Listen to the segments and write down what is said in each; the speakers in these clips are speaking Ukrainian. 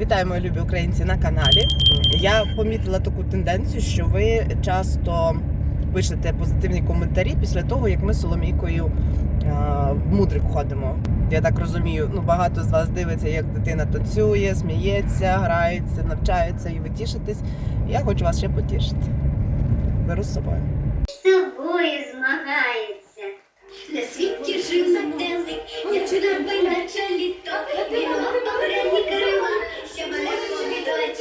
Вітаю, мої любі українці на каналі. Я помітила таку тенденцію, що ви часто пишете позитивні коментарі після того, як ми з Соломійкою в мудрик ходимо. Я так розумію, ну багато з вас дивиться, як дитина танцює, сміється, грається, навчається і ви тішитесь. Я хочу вас ще потішити. Беру з собою. собою змагається. На світі жив зателик, дівчина би наче літо, бігала погрені крила, що мене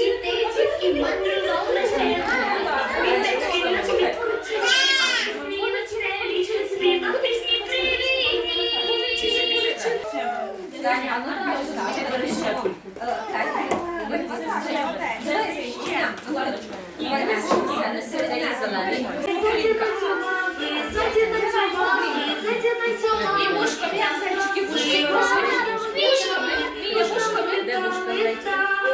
відлетіти, і мандрував на Співачки на світку, співачки лічить, співав пісні І вушками, там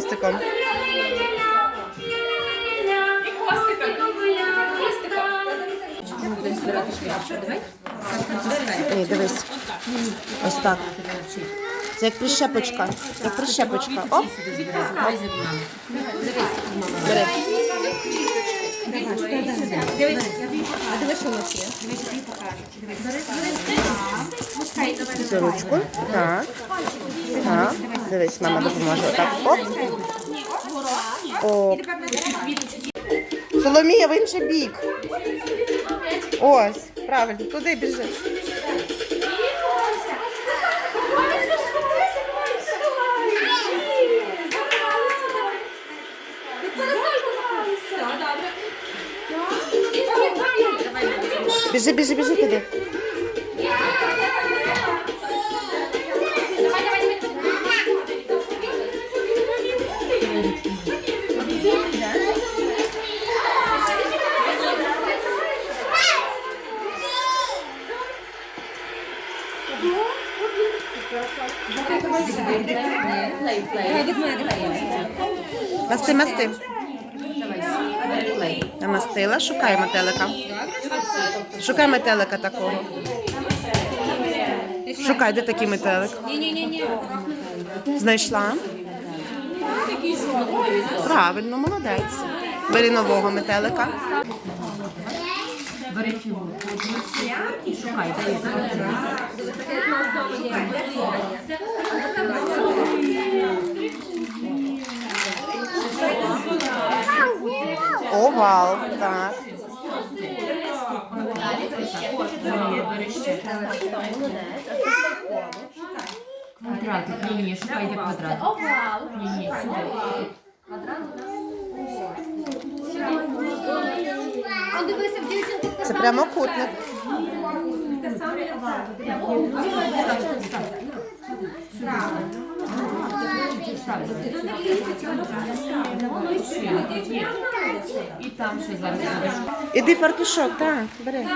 Хвостиком. І. Хвостиком. Ні, дивись. Ось так. Це як прищепочка. Як прищепочка. Оп, Давай А диви, що у нас є? Цю ручку. Так. Так. Дивись, мама допоможе. Так. Оп. Оп. Соломія, в інший бік. Ось, правильно, туди біжи. Біжи, біжи, біжи туди. Плей, плей. Намастила, шукай метелика. Шукай метелика такого. Шукай, де такий метелик. Знайшла? Правильно, молодець. Бери нового метелика. Бери фігурку. Шукай, де є. Овал. Так. Квадратик. Ні, ні, шукай, де квадратик. Ні, ні, сюди. Це прямокутник. І там ще зараз будеш. Іди фартушок, так, бери.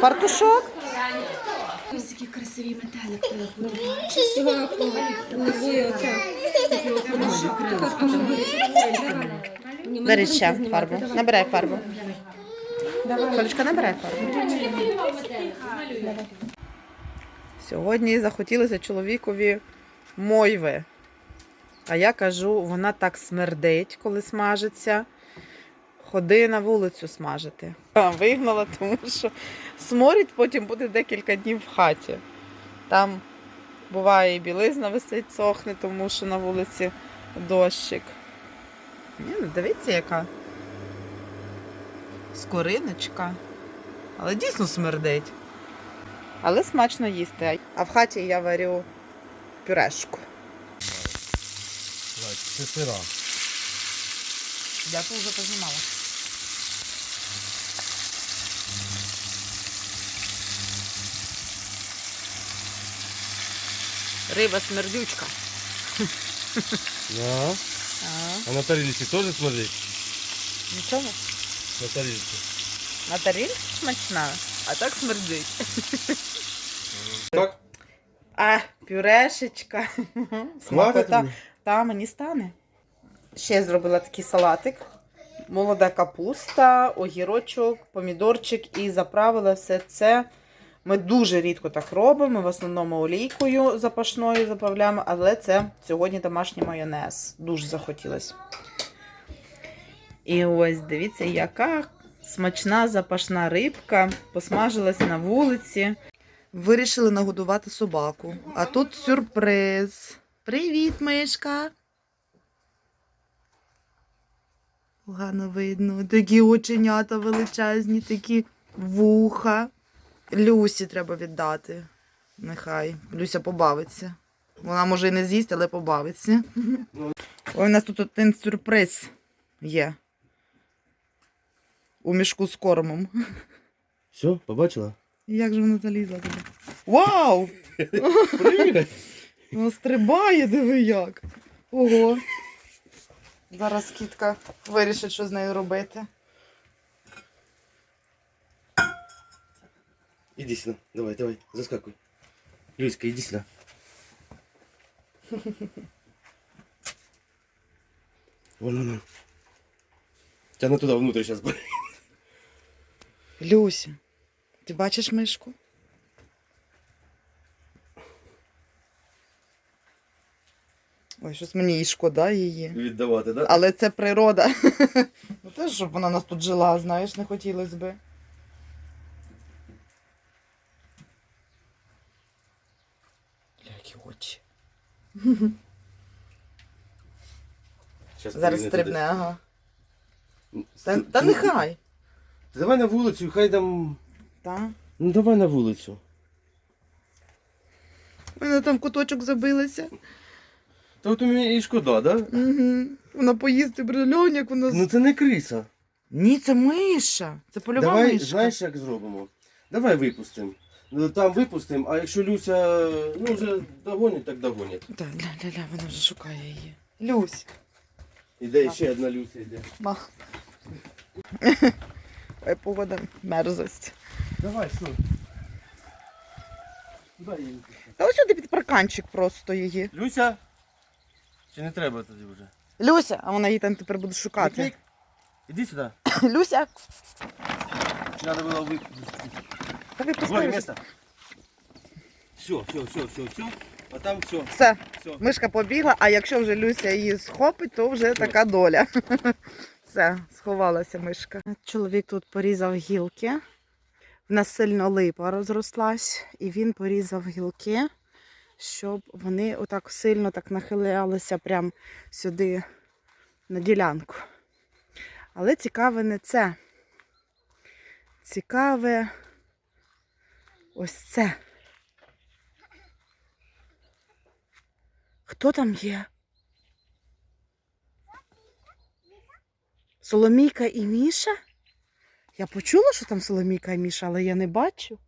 Фартушок? Ось які красиві метелик. Бери ще фарбу. Набирай фарбу. Колечка, набирай фарбу. Сьогодні захотілося чоловікові мойви. А я кажу, вона так смердить, коли смажиться. Ходи на вулицю смажити. А, Вигнала, тому що сморід потім буде декілька днів в хаті. Там Буває і білизна висить, сохне, тому що на вулиці дощик. Ні, ну дивіться, яка скориночка. Але дійсно смердить. Але смачно їсти. А в хаті я варю пюрешку. Це сира. Я тут вже познімала. Риба смердючка. Да. А, А на тарілці теж смотри? нічого. На тарілці. На тарілці смачна, а так смердить. Так? А, пюрешечка. Смакота. Та мені стане. Ще зробила такий салатик. Молода капуста, огірочок, помідорчик і заправила все це. Ми дуже рідко так робимо. В основному олійкою запашною заправляємо, але це сьогодні домашній майонез. Дуже захотілося. І ось дивіться, яка смачна запашна рибка посмажилась на вулиці. Вирішили нагодувати собаку. А тут сюрприз. Привіт, мишка. Погано видно. Такі оченята величезні, такі вуха. Люсі треба віддати. Нехай. Люся побавиться. Вона може і не з'їсть, але побавиться. Ой, у нас тут один сюрприз є. У мішку з кормом. Все, побачила? Як же вона залізла туди? Вау! Привіт! Вона стрибає, диви як. Ого. Зараз кітка вирішить, що з нею робити. Іди сюди, давай, давай, заскакуй. Люська, іди сюди. Вон, вон, вон. Тягни туди внутрь зараз. Люся, ти бачиш мишку? Ой, щось мені і шкода її. Віддавати, так? Але це природа. Ну теж, щоб вона нас тут жила, знаєш, не хотілося би. Зараз стрибне, ага. Та, та нехай. Давай на вулицю, хай там. Та. Ну давай на вулицю. Вона там куточок забилася. Та от мені і шкода, да? Угу. Вона поїсти брильон, як вона. Ну це не криса. Ні, це миша. Це польова Давай, мишка. знаєш, як зробимо? Давай випустимо. Ну, Там випустимо, а якщо Люся ну, вже догонять, так догонять. Так, ля, ля, ля, вона вже шукає її. Люсь. Іде ще одна Люся йде. Мах. Ой, погода мерзость. Давай, що? Дай їй. А ось сюди під парканчик просто її. Люся? Чи не треба тоді вже? Люся, а вона її там тепер буде шукати. Іди сюди. Люся, треба було випустити? Ви Злое место. Все, все, все, все, все. А там все, Все, все. мишка побігла, а якщо вже Люся її схопить, то вже така доля. Все, сховалася мишка. Чоловік тут порізав гілки. В нас сильно липа розрослась, і він порізав гілки, щоб вони отак сильно так нахилялися прямо сюди на ділянку. Але цікаве не це. Цікаве ось це. Хто там є? Соломійка і Міша? Я почула, що там Соломійка і Міша, але я не бачу.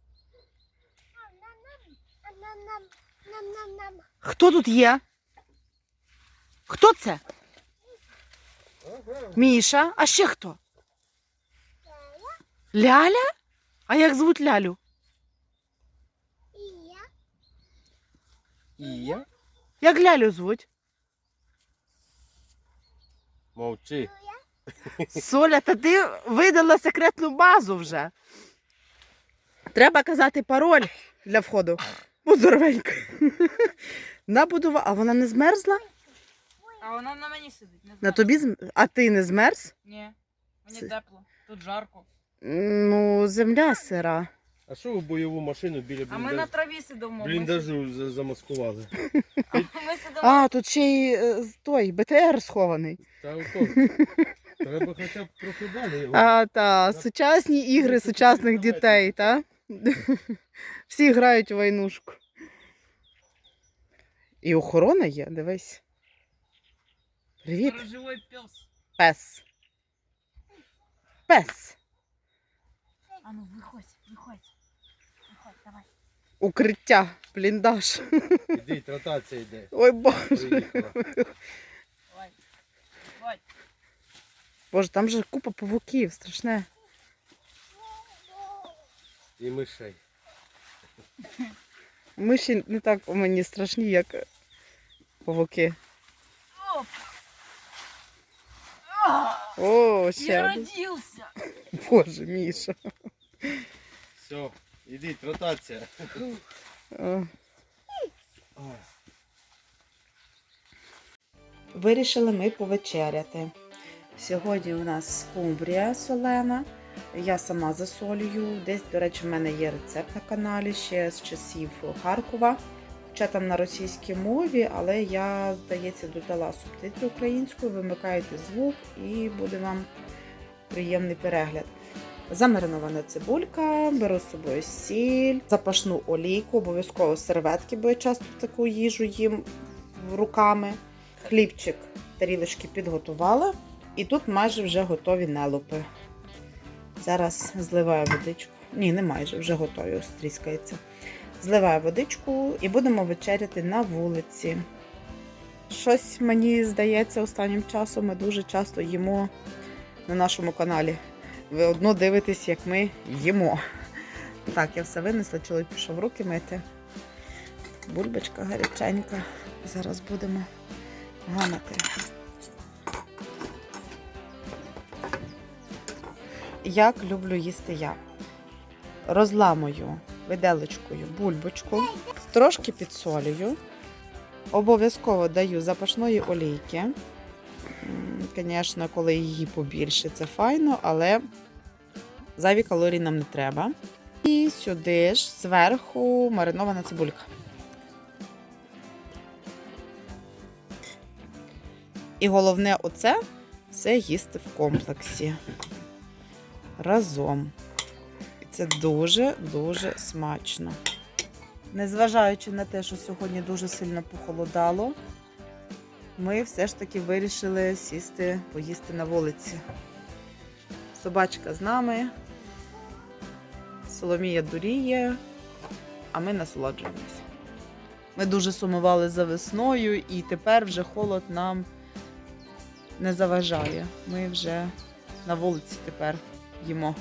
Хто тут є? Хто це? Міша? А ще хто? Ляля? А як звуть Лялю? І я? Як Лялю звуть? Мовчи. Соля, та ти видала секретну базу вже. Треба казати пароль для входу. Будь здоровенька. Набудова. А вона не змерзла? А вона на мені сидить, не На знаю. тобі зм... А ти не змерз? Ні, мені Це- тепло, тут жарко. Ну, земля сира. А що ви бойову машину біля А ми на траві сидимо. ми бліндажу за- замаскували? сидимо- Ми сидимо. А, тут ще й е, той БТР схований. Та ото. Треба хоча б трохи далі його. А, та, сучасні ігри сучасних дітей, та? Всі грають у войнушку. І охорона є, дивись. Привіт, пес. пес. Пес. А ну виходь. Укриття, бліндаж. Іди, тротація йде. Ой, боже. Боже, там же купа павуків, страшне. І мишей. Миші не так мені страшні, як павуки. Оп. О, ще. Я один. родився. Боже, Міша. Все, іди, тротація. О. Вирішили ми повечеряти. Сьогодні у нас скумбрія солена. Я сама засолюю. Десь, до речі, в мене є рецепт на каналі ще з часів Харкова. Хоча там на російській мові, але я, здається, додала субтитри українською, вимикаєте звук і буде вам приємний перегляд. Замаринована цибулька, беру з собою сіль, запашну олійку, обов'язково серветки, бо я часто таку їжу їм руками. Хлібчик, тарілочки підготувала. І тут майже вже готові нелупи. Зараз зливаю водичку. Ні, не майже, вже готові, ось. Зливаю водичку і будемо вечеряти на вулиці. Щось мені здається, останнім часом ми дуже часто їмо на нашому каналі. Ви одно дивитесь, як ми їмо. Так, я все винесла, чоловік пішов руки мити. Бульбочка гаряченька. Зараз будемо гамати. Як люблю їсти я. Розламую виделочкою бульбочку, трошки підсолюю. Обов'язково даю запашної олійки. Звісно, коли її побільше, це файно, але зайві калорій нам не треба. І сюди ж зверху маринована цибулька. І головне оце все їсти в комплексі. Разом. І це дуже-дуже смачно. Незважаючи на те, що сьогодні дуже сильно похолодало, ми все ж таки вирішили сісти, поїсти на вулиці. Собачка з нами, Соломія дуріє, а ми насолоджуємося. Ми дуже сумували за весною, і тепер вже холод нам не заважає. Ми вже на вулиці тепер їмо.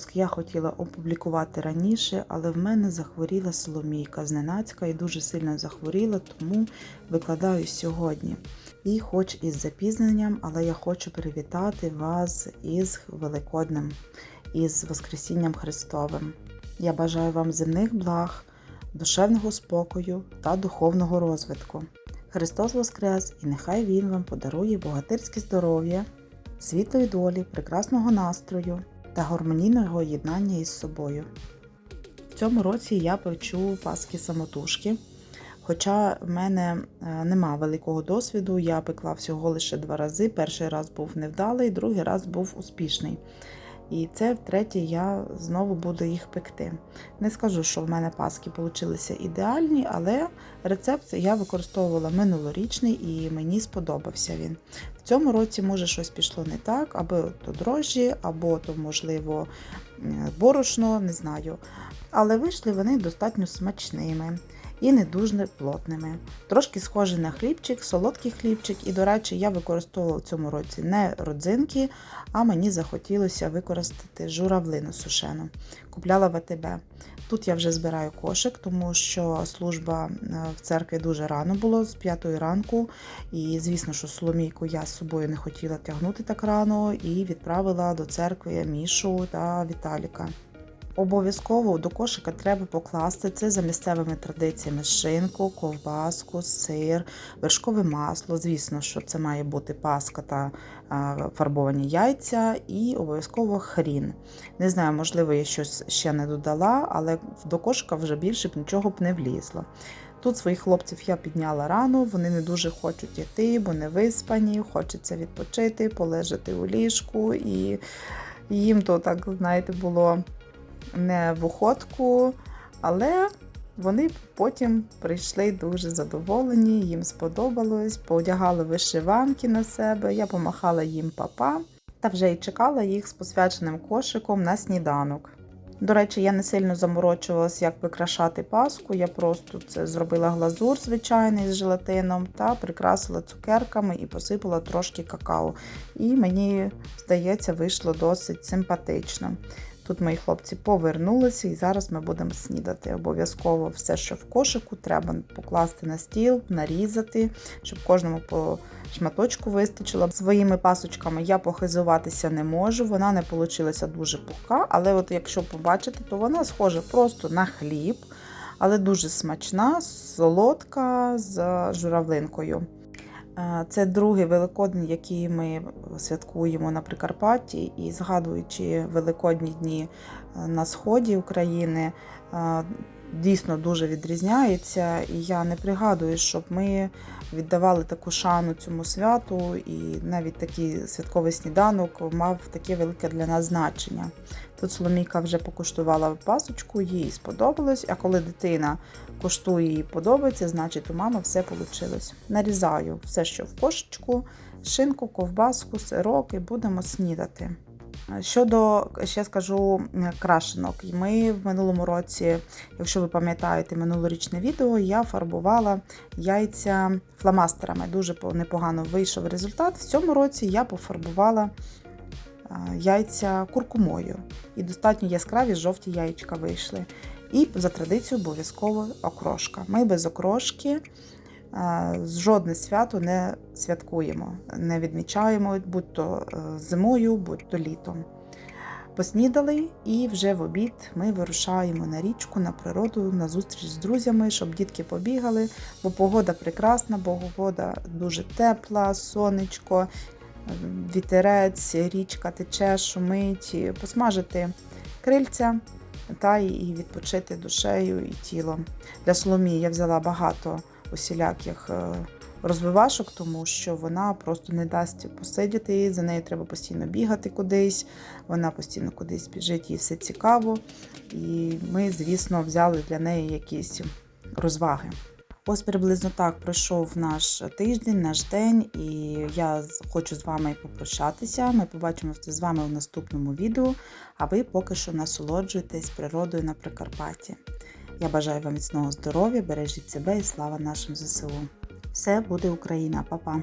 Випуск я хотіла опублікувати раніше, але в мене захворіла Соломійка зненацька і дуже сильно захворіла, тому викладаю сьогодні. І хоч із запізненням, але я хочу привітати вас із Великоднем, із Воскресінням Христовим. Я бажаю вам земних благ, душевного спокою та духовного розвитку. Христос Воскрес, і нехай Він вам подарує богатирське здоров'я, світлої долі, прекрасного настрою та гармонійного єднання із собою. В цьому році я печу паски самотужки. Хоча в мене е, нема великого досвіду, я пекла всього лише два рази. Перший раз був невдалий, другий раз був успішний. І це втретє я знову буду їх пекти. Не скажу, що в мене паски вийшли ідеальні, але рецепт я використовувала минулорічний і мені сподобався він. В цьому році, може, щось пішло не так, або то дрожжі, або то, можливо, борошно, не знаю. Але вийшли вони достатньо смачними і не дуже плотними. Трошки схожі на хлібчик, солодкий хлібчик. І, до речі, я використовувала в цьому році не родзинки, а мені захотілося використати журавлину сушену. Купляла в АТБ. Тут я вже збираю кошик, тому що служба е, в церкві дуже рано було, з 5 ранку. І звісно, що соломійку я з собою не хотіла тягнути так рано і відправила до церкви Мішу та Віталіка. Обов'язково до кошика треба покласти це за місцевими традиціями шинку, ковбаску, сир, вершкове масло. Звісно, що це має бути паска та фарбовані яйця і обов'язково хрін. Не знаю, можливо, я щось ще не додала, але до кошика вже більше б нічого б не влізло. Тут своїх хлопців я підняла рано, вони не дуже хочуть йти, бо не виспані, хочеться відпочити, полежати у ліжку, і їм то так, знаєте, було не в охотку, але вони потім прийшли дуже задоволені, їм сподобалось, поодягали вишиванки на себе, я помахала їм папа та вже й чекала їх з посвяченим кошиком на сніданок. До речі, я не сильно заморочувалась, як прикрашати паску. Я просто це зробила глазур звичайний з желатином та прикрасила цукерками і посипала трошки какао. І мені здається, вийшло досить симпатично. Тут мої хлопці повернулися, і зараз ми будемо снідати. Обов'язково все, що в кошику, треба покласти на стіл, нарізати, щоб кожному по шматочку вистачило. Своїми пасочками я похизуватися не можу. Вона не вийшла дуже пухка, але от якщо побачите, то вона схожа просто на хліб, але дуже смачна, солодка з журавлинкою. Це другий Великодень, який ми святкуємо на Прикарпатті, і згадуючи великодні дні е, на сході України, е, дійсно дуже відрізняється. І я не пригадую, щоб ми віддавали таку шану цьому святу, і навіть такий святковий сніданок мав таке велике для нас значення. Тут Соломійка вже покуштувала пасочку, їй сподобалось, а коли дитина куштує і подобається, значить у мами все вийшло. Нарізаю все, що в кошечку, шинку, ковбаску, сирок і будемо снідати. Щодо, ще скажу, крашенок. Ми в минулому році, якщо ви пам'ятаєте минулорічне відео, я фарбувала яйця фломастерами. Дуже непогано вийшов результат. В цьому році я пофарбувала яйця куркумою. І достатньо яскраві жовті яєчка вийшли. І за традицією обов'язково окрошка. Ми без окрошки жодне свято не святкуємо, не відмічаємо, будь то е, зимою, будь то літом. Поснідали і вже в обід ми вирушаємо на річку, на природу, на зустріч з друзями, щоб дітки побігали, бо погода прекрасна, бо погода дуже тепла, сонечко, вітерець, річка тече, шумить, посмажити крильця та і відпочити душею і тілом. Для Соломії я взяла багато усіляких е, розвивашок, тому що вона просто не дасть посидіти, за нею треба постійно бігати кудись, вона постійно кудись біжить, їй все цікаво. І ми, звісно, взяли для неї якісь розваги. Ось приблизно так пройшов наш тиждень, наш день, і я хочу з вами попрощатися. Ми побачимося з вами у наступному відео, а ви поки що насолоджуєтесь природою на Прикарпатті. Я бажаю вам міцного здоров'я, бережіть себе і слава нашим ЗСУ. Все буде Україна, Па-па!